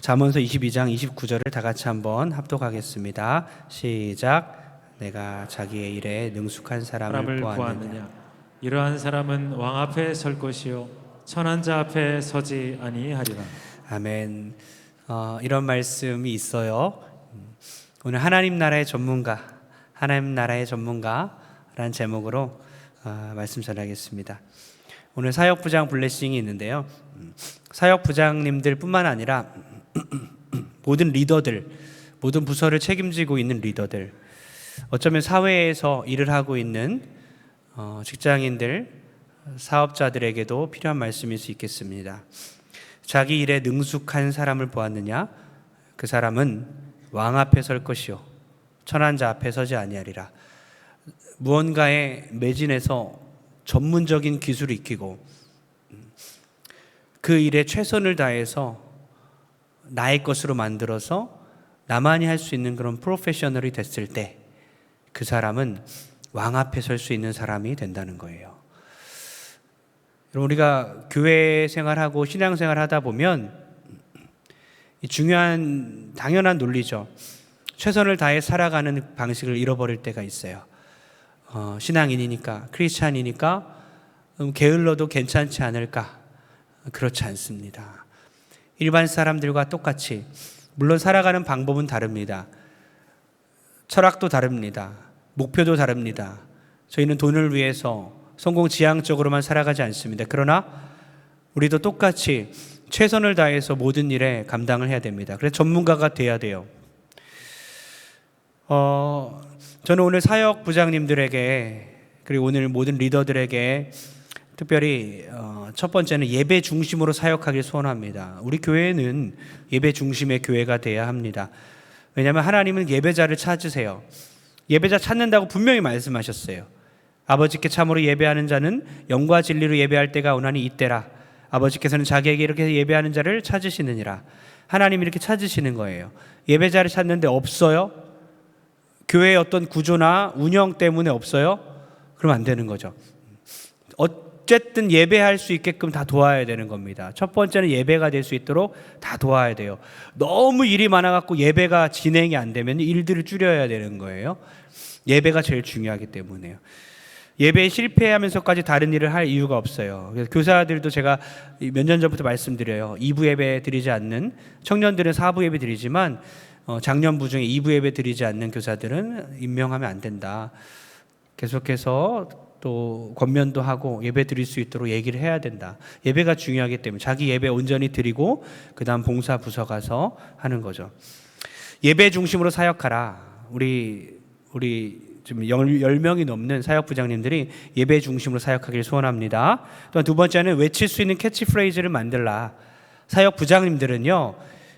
잠언서 22장 29절을 다 같이 한번 합독하겠습니다. 시작. 내가 자기의 일에 능숙한 사람을 보았느냐. 이러한 사람은 왕 앞에 설 것이요 천한 자 앞에 서지 아니하리라 아멘. 어, 이런 말씀이 있어요. 음, 오늘 하나님 나라의 전문가, 하나님 나라의 전문가라는 제목으로 어, 말씀 전하겠습니다. 오늘 사역부장 블레싱이 있는데요. 음, 사역부장님들뿐만 아니라 모든 리더들, 모든 부서를 책임지고 있는 리더들, 어쩌면 사회에서 일을 하고 있는 어, 직장인들, 사업자들에게도 필요한 말씀일 수 있겠습니다. 자기 일에 능숙한 사람을 보았느냐? 그 사람은 왕 앞에 설 것이요 천한 자 앞에 서지 아니하리라. 무언가에 매진해서 전문적인 기술을 익히고 그 일에 최선을 다해서 나의 것으로 만들어서 나만이 할 수 있는 그런 프로페셔널이 됐을 때 그 사람은 왕 앞에 설 수 있는 사람이 된다는 거예요. 여러분 우리가 교회 생활하고 신앙 생활 하다 보면 이 중요한 당연한 논리죠. 최선을 다해 살아가는 방식을 잃어버릴 때가 있어요. 어, 신앙인이니까 크리스찬이니까 음, 게을러도 괜찮지 않을까? 그렇지 않습니다. 일반 사람들과 똑같이 물론 살아가는 방법은 다릅니다. 철학도 다릅니다. 목표도 다릅니다. 저희는 돈을 위해서 성공 지향적으로만 살아가지 않습니다. 그러나 우리도 똑같이 최선을 다해서 모든 일에 감당을 해야 됩니다. 그래서 전문가가 돼야 돼요. 어, 저는 오늘 사역 부장님들에게 그리고 오늘 모든 리더들에게 특별히 어, 첫 번째는 예배 중심으로 사역하길 소원합니다. 우리 교회는 예배 중심의 교회가 돼야 합니다. 왜냐하면 하나님은 예배자를 찾으세요. 예배자 찾는다고 분명히 말씀하셨어요. 아버지께 참으로 예배하는 자는 영과 진리로 예배할 때가 오나니 이때라. 아버지께서는 자기에게 이렇게 예배하는 자를 찾으시느니라. 하나님 이렇게 찾으시는 거예요. 예배자를 찾는데 없어요? 교회의 어떤 구조나 운영 때문에 없어요? 그럼 안 되는 거죠. 어 쨌든 예배할 수 있게끔 다 도와야 되는 겁니다. 첫 번째는 예배가 될 수 있도록 다 도와야 돼요. 너무 일이 많아갖고 예배가 진행이 안 되면 일들을 줄여야 되는 거예요. 예배가 제일 중요하기 때문에요. 예배에 실패하면서까지 다른 일을 할 이유가 없어요. 그래서 교사들도 제가 몇 년 전부터 말씀드려요. 2부 예배 드리지 않는 청년들은 4부 예배 드리지만 어, 장년부 중에 2부 예배 드리지 않는 교사들은 임명하면 안 된다. 계속해서 또 권면도 하고 예배 드릴 수 있도록 얘기를 해야 된다. 예배가 중요하기 때문에 자기 예배 온전히 드리고 그다음 봉사 부서 가서 하는 거죠. 예배 중심으로 사역하라. 우리 우리 지금 열, 열 명이 넘는 사역 부장님들이 예배 중심으로 사역하기를 소원합니다. 또한 두 번째는 외칠 수 있는 캐치프레이즈를 만들라. 사역 부장님들은요.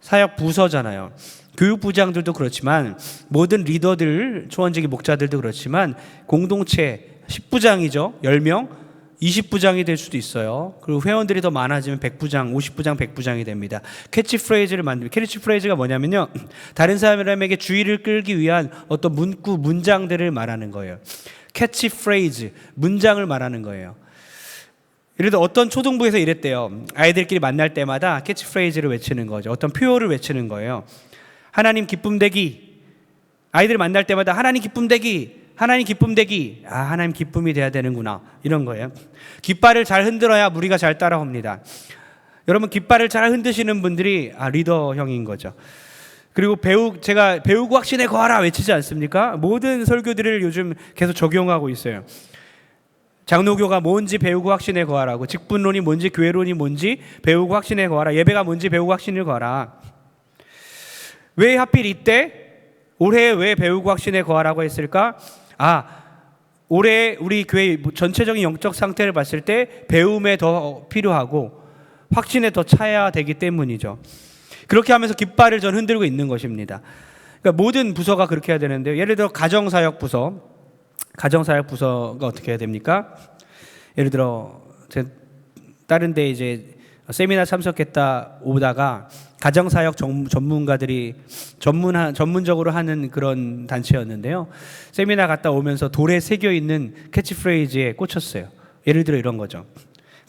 사역 부서잖아요. 교육부장들도 그렇지만 모든 리더들, 초원직의 목자들도 그렇지만 공동체 10부장이죠. 10명, 20부장이 될 수도 있어요. 그리고 회원들이 더 많아지면 100부장, 50부장, 100부장이 됩니다. 캐치 프레이즈를 만들면 캐치 프레이즈가 뭐냐면요. 다른 사람에게 주의를 끌기 위한 어떤 문구, 문장들을 말하는 거예요. 캐치 프레이즈, 문장을 말하는 거예요. 예를 들어 어떤 초등부에서 이랬대요. 아이들끼리 만날 때마다 캐치 프레이즈를 외치는 거죠. 어떤 표어를 외치는 거예요. 하나님 기쁨 되기. 아이들 만날 때마다 하나님 기쁨 되기. 하나님 기쁨 되기. 아, 하나님 기쁨이 돼야 되는구나. 이런 거예요. 깃발을 잘 흔들어야 무리가 잘 따라옵니다. 여러분 깃발을 잘 흔드시는 분들이 아, 리더 형인 거죠. 그리고 배우 제가 배우고 확신에 거하라 외치지 않습니까? 모든 설교들을 요즘 계속 적용하고 있어요. 장로교가 뭔지 배우고 확신에 거하라고 직분론이 뭔지 교회론이 뭔지 배우고 확신에 거하라 예배가 뭔지 배우고 확신을 거하라 왜 하필 이때 올해 왜 배우고 확신에 거하라고 했을까? 아 올해 우리 교회 전체적인 영적 상태를 봤을 때 배움에 더 필요하고 확신에 더 차야 되기 때문이죠. 그렇게 하면서 깃발을 전 흔들고 있는 것입니다. 그러니까 모든 부서가 그렇게 해야 되는데 예를 들어 가정사역 부서, 가정사역 부서가 어떻게 해야 됩니까? 예를 들어 제 다른 데 이제 세미나 참석했다 오다가 가정사역 전- 전문가들이 전문 전문적으로 하는 그런 단체였는데요. 세미나 갔다 오면서 돌에 새겨 있는 캐치프레이즈에 꽂혔어요. 예를 들어 이런 거죠.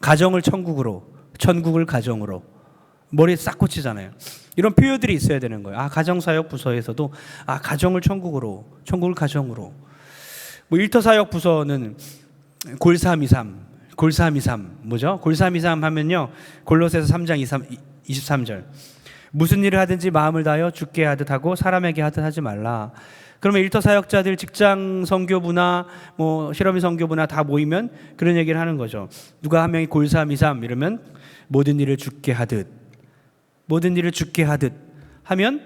가정을 천국으로, 천국을 가정으로. 머리에 싹 꽂히잖아요. 이런 표현들이 있어야 되는 거예요. 아 가정사역 부서에서도 아 가정을 천국으로, 천국을 가정으로. 뭐 일터사역 부서는 골삼이삼, 골삼이삼 뭐죠? 골삼이삼 하면요 골로새서 3장 23, 23절 무슨 일을 하든지 마음을 다하여 죽게 하듯 하고 사람에게 하듯 하지 말라. 그러면 일터 사역자들 직장 선교부나 뭐 실험인 선교부나 다 모이면 그런 얘기를 하는 거죠. 누가 한 명이 골삼이삼 이러면 모든 일을 죽게 하듯 모든 일을 죽게 하듯 하면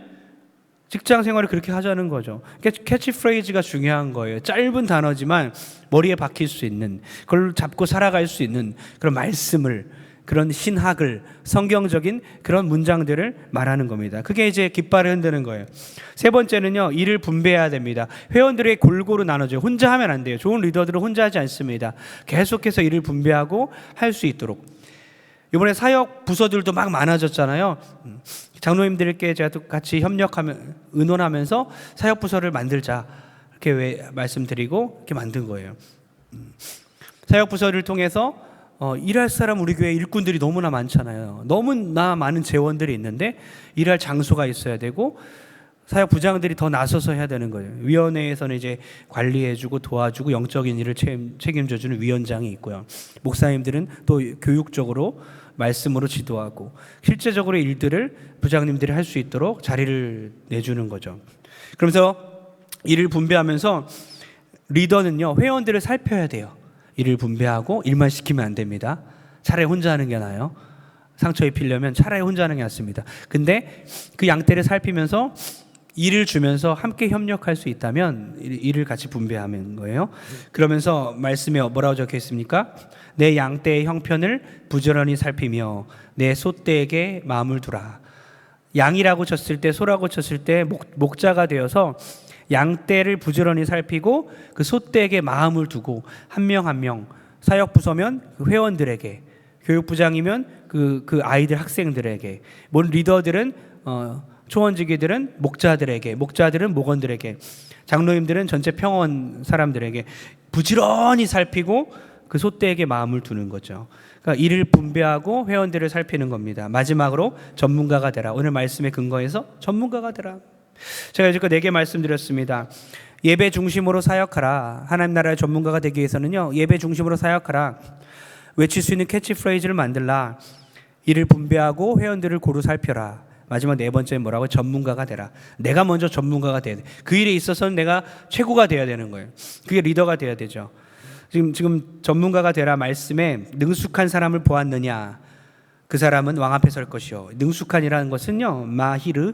직장 생활을 그렇게 하자는 거죠. 캐치- 캐치프레이즈가 중요한 거예요. 짧은 단어지만 머리에 박힐 수 있는 그걸 잡고 살아갈 수 있는 그런 말씀을 그런 신학을 성경적인 그런 문장들을 말하는 겁니다. 그게 이제 깃발을 흔드는 거예요. 세 번째는요, 일을 분배해야 됩니다. 회원들의 골고루 나눠줘요. 혼자 하면 안 돼요. 좋은 리더들은 혼자 하지 않습니다. 계속해서 일을 분배하고 할 수 있도록. 이번에 사역 부서들도 막 많아졌잖아요. 음, 장로님들께 제가 또 같이 협력하며 의논하면서 사역 부서를 만들자 이렇게 왜 말씀드리고 이렇게 만든 거예요. 음, 사역 부서를 통해서 어, 일할 사람 우리 교회 일꾼들이 너무나 많잖아요. 너무나 많은 재원들이 있는데 일할 장소가 있어야 되고 사역 부장들이 더 나서서 해야 되는 거예요. 위원회에서는 이제 관리해주고 도와주고 영적인 일을 책- 책임져주는 위원장이 있고요. 목사님들은 또 교육적으로 말씀으로 지도하고 실제적으로 일들을 부장님들이 할 수 있도록 자리를 내주는 거죠. 그러면서 일을 분배하면서 리더는요 회원들을 살펴야 돼요. 일을 분배하고 일만 시키면 안 됩니다. 차라리 혼자 하는 게 나아요. 상처 입히려면 차라리 혼자 하는 게 낫습니다. 근데 그 양떼를 살피면서 일을 주면서 함께 협력할 수 있다면 일- 일을 같이 분배하는 거예요. 그러면서 말씀에 뭐라고 적혀 있습니까? 내 양떼의 형편을 부지런히 살피며 내 소떼에게 마음을 두라. 양이라고 쳤을 때 소라고 쳤을 때 목, 목자가 되어서 양떼를 부지런히 살피고 그 소떼에게 마음을 두고 한 명 한 명 사역 부서면 그 회원들에게 교육부장이면 그, 그 아이들 학생들에게 뭔 리더들은 어, 초원지기들은 목자들에게 목자들은 목원들에게 장로님들은 전체 평원 사람들에게 부지런히 살피고 그 소떼에게 마음을 두는 거죠. 그러니까 일을 분배하고 회원들을 살피는 겁니다. 마지막으로 전문가가 되라. 오늘 말씀에 근거해서 전문가가 되라. 제가 여지껏 네 개 말씀드렸습니다. 예배 중심으로 사역하라. 하나님 나라의 전문가가 되기 위해서는요. 예배 중심으로 사역하라. 외칠 수 있는 캐치프레이즈를 만들라. 일을 분배하고 회원들을 고루 살펴라. 마지막 네 번째는 뭐라고? 전문가가 되라. 내가 먼저 전문가가 돼야 돼. 그 일에 있어서는 내가 최고가 돼야 되는 거예요. 그게 리더가 돼야 되죠. 지금 지금 전문가가 되라 말씀에 능숙한 사람을 보았느냐? 그 사람은 왕 앞에 설 것이요. 능숙한이라는 것은요. 마히르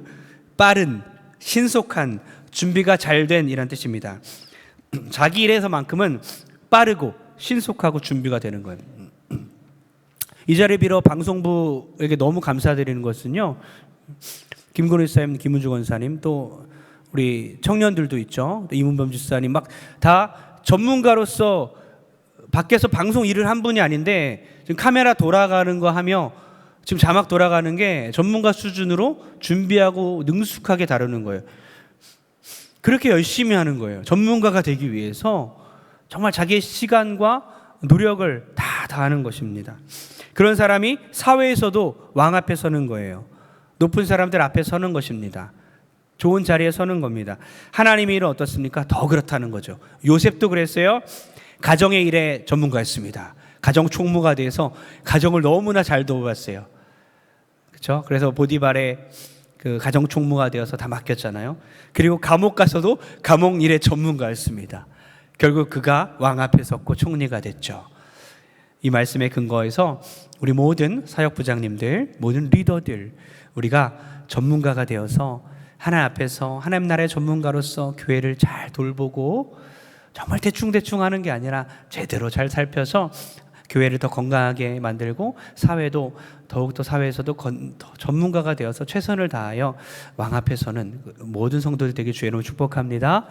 빠른 신속한 준비가 잘 된 이란 뜻입니다. 자기 일에서만큼은 빠르고 신속하고 준비가 되는 거예요. 이 자리 빌어 방송부에게 너무 감사드리는 것은요. 김건희 사님, 김은주 권사님 또 우리 청년들도 있죠. 또 이문범 집사님 막 다 전문가로서 밖에서 방송 일을 한 분이 아닌데 지금 카메라 돌아가는 거 하며 지금 자막 돌아가는 게 전문가 수준으로 준비하고 능숙하게 다루는 거예요. 그렇게 열심히 하는 거예요. 전문가가 되기 위해서 정말 자기의 시간과 노력을 다 다하는 것입니다. 그런 사람이 사회에서도 왕 앞에 서는 거예요. 높은 사람들 앞에 서는 것입니다. 좋은 자리에 서는 겁니다. 하나님의 일은 어떻습니까? 더 그렇다는 거죠. 요셉도 그랬어요. 가정의 일에 전문가였습니다. 가정 총무가 돼서 가정을 너무나 잘 도와봤어요. 그렇죠? 그래서 보디발의 그 가정 총무가 되어서 다 맡겼잖아요. 그리고 감옥 가서도 감옥 일의 전문가였습니다. 결국 그가 왕 앞에 섰고 총리가 됐죠. 이 말씀에 근거해서 우리 모든 사역 부장님들, 모든 리더들 우리가 전문가가 되어서 하나님 앞에서 하나님 나라의 전문가로서 교회를 잘 돌보고 정말 대충대충 하는 게 아니라 제대로 잘 살펴서 교회를 더 건강하게 만들고 사회도 더욱더 사회에서도 건, 더 전문가가 되어서 최선을 다하여 왕 앞에서는 모든 성도들 되게 주의 이름으로 축복합니다.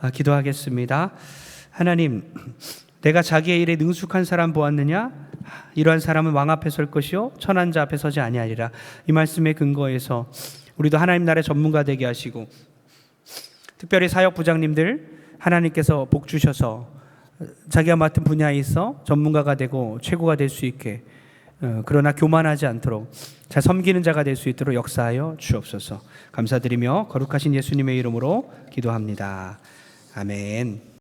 아, 기도하겠습니다. 하나님, 내가 자기의 일에 능숙한 사람 보았느냐? 이러한 사람은 왕 앞에 설 것이요 천한 자 앞에 서지 아니하리라. 이 말씀에 근거해서 우리도 하나님 나라의 전문가 되게 하시고 특별히 사역 부장님들 하나님께서 복 주셔서 자기가 맡은 분야에 있어 전문가가 되고 최고가 될 수 있게 어, 그러나 교만하지 않도록 잘 섬기는 자가 될 수 있도록 역사하여 주옵소서. 감사드리며 거룩하신 예수님의 이름으로 기도합니다. 아멘.